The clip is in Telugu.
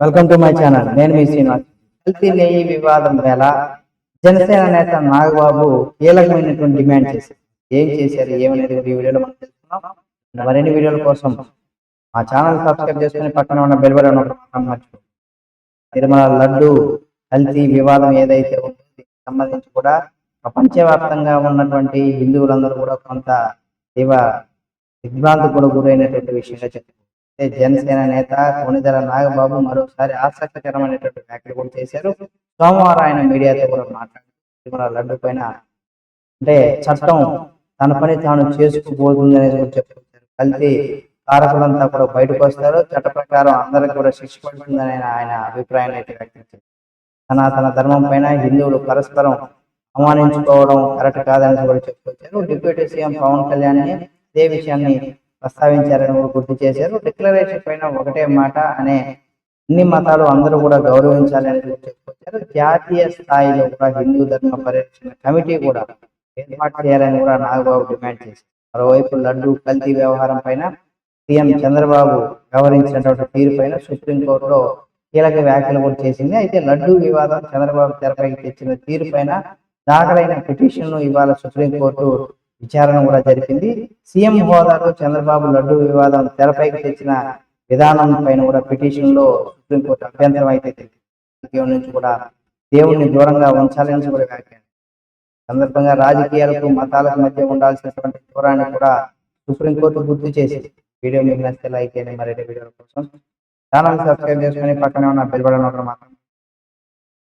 వెల్కమ్ టు మై ఛానల్ నేను మీ శ్రీనివాస్. కల్తీ నెయ్యి వివాదం వేళ జనసేన నేత నాగబాబు కీలకమైనటువంటి డిమాండ్ చేశారు. ఏం చేశారు? ఏమనేది ఈ వీడియోలో మనం తెలుసుకున్నాం మరిన్ని వీడియోల కోసం మా ఛానల్ సబ్స్క్రైబ్ చేసుకుని పక్కన ఉన్న బెల్ బటన్ మర్చిపో తిరుమల లడ్డు కల్తీ వివాదం ఏదైతే ఉందో సంబంధించి కూడా ప్రపంచవ్యాప్తంగా ఉన్నటువంటి హిందువులందరూ కూడా కొంత తీవ్ర దిగ్భ్రాంతి కూడా గురైనటువంటి విషయంగా చెప్తారు జనసేన నేత కొనిదెల నాగబాబు మరోసారి ఆసక్తికరమైనటువంటి వ్యాఖ్యలు కూడా చేశారు. సోమవారం ఆయన మీడియాతో కూడా మాట్లాడారు. లడ్డు పైన అంటే చట్టం తన పని తాను చేసుకుపోతుంది అనేది కూడా చెప్పుకొచ్చారు కలిసి కారకులంతా కూడా బయటకు వస్తారు. చట్ట ప్రకారం అందరికి కూడా శిక్ష పడుతుందని ఆయన- అభిప్రాయాన్ని అయితే వ్యక్తం సనాతన ధర్మం పైన హిందువులు పరస్పరం అవమానించుకోవడం కరెక్ట్ కాదని కూడా చెప్పుకొచ్చారు. డిప్యూటీ సీఎం పవన్ కళ్యాణ్ని ఇదే విషయాన్ని ప్రస్తావించారని కూడా గుర్తు చేశారు. డిక్లరేషన్ పైన ఒకటే మాట అనే అన్ని మతాలు అందరూ కూడా గౌరవించాలని చెప్పుకొచ్చారు. జాతీయ స్థాయిలో కూడా హిందూ ధర్మ పరిరక్షణ కమిటీ కూడా ఏర్పాటు చేయాలని కూడా నాగబాబు డిమాండ్ చేశారు. మరోవైపు లడ్డు కల్తీ వ్యవహారం పైన సీఎం చంద్రబాబు వ్యవహరించినటువంటి తీరు పైన సుప్రీంకోర్టులో కీలక వ్యాఖ్యలు కూడా చేసింది. అయితే లడ్డు వివాదం చంద్రబాబు తెరపైకి తెచ్చిన తీరు పైన దాఖలైన పిటిషన్ ఇవాళ సుప్రీంకోర్టు విచారణ కూడా జరిపింది. సీఎం హోదాలో చంద్రబాబు లడ్డు వివాదం తెరపైకి తెచ్చిన విధానం పైన కూడా పిటిషన్లో సుప్రీంకోర్టు అభ్యంతరం అయితే రాజకీయం నుంచి కూడా దేవుణ్ణి దూరంగా ఉంచాలని కూడా వ్యాఖ్యానం. సందర్భంగా రాజకీయాలకు మతాలకు మధ్య ఉండాల్సినటువంటి దూరాన్ని కూడా సుప్రీంకోర్టు గుర్తు చేసింది. వీడియో మీకు నచ్చితే లైక్ చేయండి. మరిన్ని వీడియోల కోసం ఛానల్ సబ్స్క్రైబ్ చేసుకొని పక్కనే ఉన్న బెల్ బటన్ ఒకటి మాత్రం